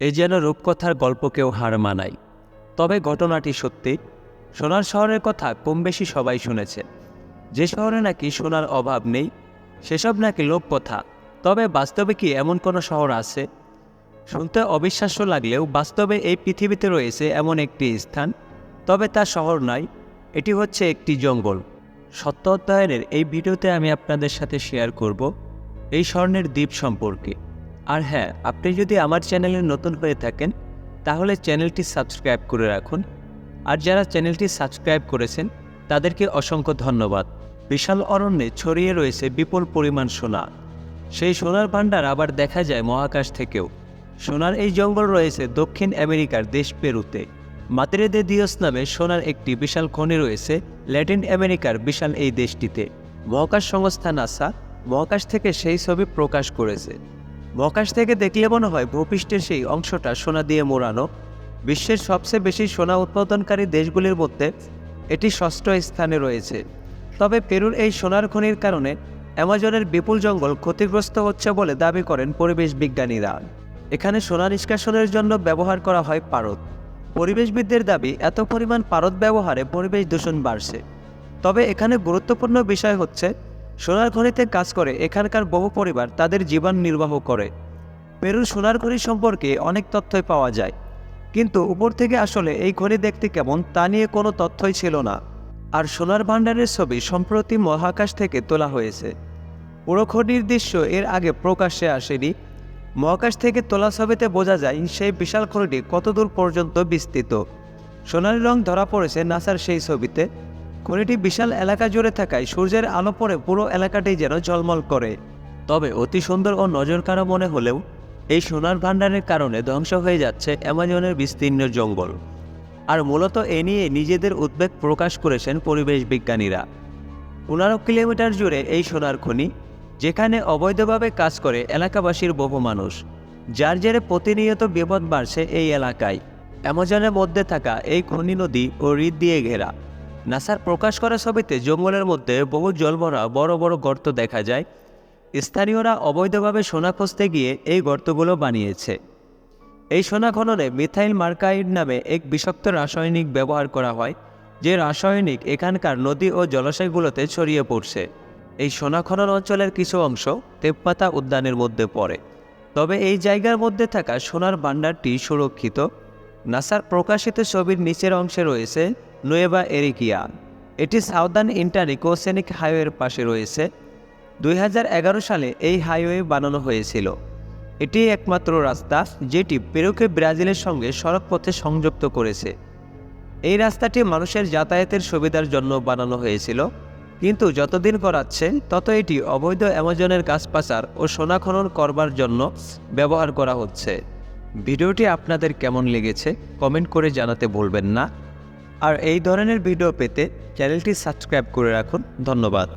এ যেন রূপকথার গল্পকেও হার মানায়। তবে ঘটনাটি সত্যি। সোনার শহরের কথা কম বেশি সবাই শুনেছে। যে শহরে নাকি সোনার অভাব নেই, সেসব নাকি লোককথা তবে বাস্তবে কি এমন কোনো শহর আছে? শুনতে অবিশ্বাস্য লাগলেও বাস্তবে এই পৃথিবীতে রয়েছে এমন একটি স্থান। তবে তা শহর নয়, এটি হচ্ছে একটি জঙ্গল। সত্য অধ্যয়নের এই ভিডিওতে আমি আপনাদের সাথে শেয়ার করব এই স্বর্ণের দ্বীপ সম্পর্কে। আর হ্যাঁ আপনি যদি আমার চ্যানেলে নতুন হয়ে থাকেন, তাহলে চ্যানেলটি সাবস্ক্রাইব করে রাখুন। আর যারা চ্যানেলটি সাবস্ক্রাইব করেছেন, তাদেরকে অসংখ্য ধন্যবাদ। বিশাল অরণ্যে ছড়িয়ে রয়েছে বিপুল পরিমাণ সোনা সেই সোনার ভাণ্ডার আবার দেখা যায় মহাকাশ থেকেও। সোনার এই জঙ্গল রয়েছে দক্ষিণ আমেরিকার দেশ পেরুতে। মাতরে দে দিওস নামে সোনার একটি বিশাল খনি রয়েছে ল্যাটিন আমেরিকার বিশাল এই দেশটিতে। মহাকাশ সংস্থা নাসা মহাকাশ থেকে সেই ছবি প্রকাশ করেছে। মহাকাশ থেকে দেখলে মনে হয় ভূপৃষ্ঠের সেই অংশটা সোনা দিয়ে মোড়ানো। বিশ্বের সবচেয়ে বেশি সোনা উৎপাদনকারী দেশগুলির মধ্যে এটি ষষ্ঠ স্থানে রয়েছে। তবে পেরুর এই সোনার খনির কারণে অ্যামাজনের বিপুল জঙ্গল ক্ষতিগ্রস্ত হচ্ছে বলে দাবি করেন পরিবেশ বিজ্ঞানীরা। এখানে সোনা নিষ্কাশনের জন্য ব্যবহার করা হয় পারদ। পরিবেশবিদদের দাবি, এত পরিমাণ পারদ ব্যবহারে পরিবেশ দূষণ বাড়ছে। তবে এখানে গুরুত্বপূর্ণ বিষয় হচ্ছে সোনার খনিতে কাজ করে এখানকার বহু পরিবার তাদের জীবন নির্বাহ করে। পেরুর সোনার খনি সম্পর্কে অনেক তথ্যই পাওয়া যায়। কিন্তু উপর থেকে আসলে এই খনি দেখতে কেমন তা নিয়ে কোনো তথ্যই ছিল না। আর সোনার ভাণ্ডারের ছবি সম্প্রতি মহাকাশ থেকে তোলা হয়েছে। পুরো খনির দৃশ্য এর আগে প্রকাশ্যে আসেনি। মহাকাশ থেকে তোলা ছবিতে বোঝা যায় সেই বিশাল খনিটি কতদূর পর্যন্ত বিস্তৃত। সোনালি রং ধরা পড়েছে নাসার সেই ছবিতে। খনিটি বিশাল এলাকা জুড়ে থাকায় সূর্যের আলো পড়ে পুরো এলাকাটি যেন ঝলমল করে। তবে অতি সুন্দর ও নজরকাড়া মনে হলেও এই সোনার ভাণ্ডারের কারণে ধ্বংস হয়ে যাচ্ছে অ্যামাজনের বিস্তীর্ণ জঙ্গল। আর মূলত এ নিয়ে নিজেদের উদ্বেগ প্রকাশ করেছেন পরিবেশ বিজ্ঞানীরা। পনেরো কিলোমিটার জুড়ে এই সোনার খনি, যেখানে অবৈধভাবে কাজ করে এলাকাবাসীর বহু মানুষ, যার জেরে প্রতিনিয়ত বিপদ বাড়ছে এই এলাকায়। অ্যামাজনের মধ্যে থাকা এই খনি নদী ও হৃদ দিয়ে ঘেরা। নাসার প্রকাশ করা ছবিতে জঙ্গলের মধ্যে বহু জলভরা বড় বড় গর্ত দেখা যায়। স্থানীয়রা অবৈধভাবে সোনা খুঁজতে গিয়ে এই গর্তগুলো বানিয়েছে। এই সোনা খননে মিথাইল মার্কাইড নামে এক বিষাক্ত রাসায়নিক ব্যবহার করা হয়, যে রাসায়নিক এখানকার নদী ও জলাশয়গুলোতে ছড়িয়ে পড়ছে। এই সোনা খনন অঞ্চলের কিছু অংশ তেজপাতা উদ্যানের মধ্যে পড়ে। তবে এই জায়গার মধ্যে থাকা সোনার ভাণ্ডারটি সুরক্ষিত। নাসার প্রকাশিত ছবির নিচের অংশে রয়েছে নোয়েবা এরিকিয়া। এটি সাউদার্ন ইন্টারিকোসেনিক হাইওয়ের পাশে রয়েছে। দুই হাজার এগারো সালে এই হাইওয়ে বানানো হয়েছিল। এটি একমাত্র রাস্তা যেটি পেরুকে ব্রাজিলের সঙ্গে সড়ক পথে সংযুক্ত করেছে। এই রাস্তাটি মানুষের যাতায়াতের সুবিধার জন্য বানানো হয়েছিল, কিন্তু যতদিন করাচ্ছে তত এটি অবৈধ অ্যামাজনের গাছ পাচার ও সোনা খনন করবার জন্য ব্যবহার করা হচ্ছে। ভিডিওটি আপনাদের কেমন লেগেছে কমেন্ট করে জানাতে ভুলবেন না। আর এই ধরনের ভিডিও পেতে চ্যানেলটি সাবস্ক্রাইব করে রাখুন। ধন্যবাদ।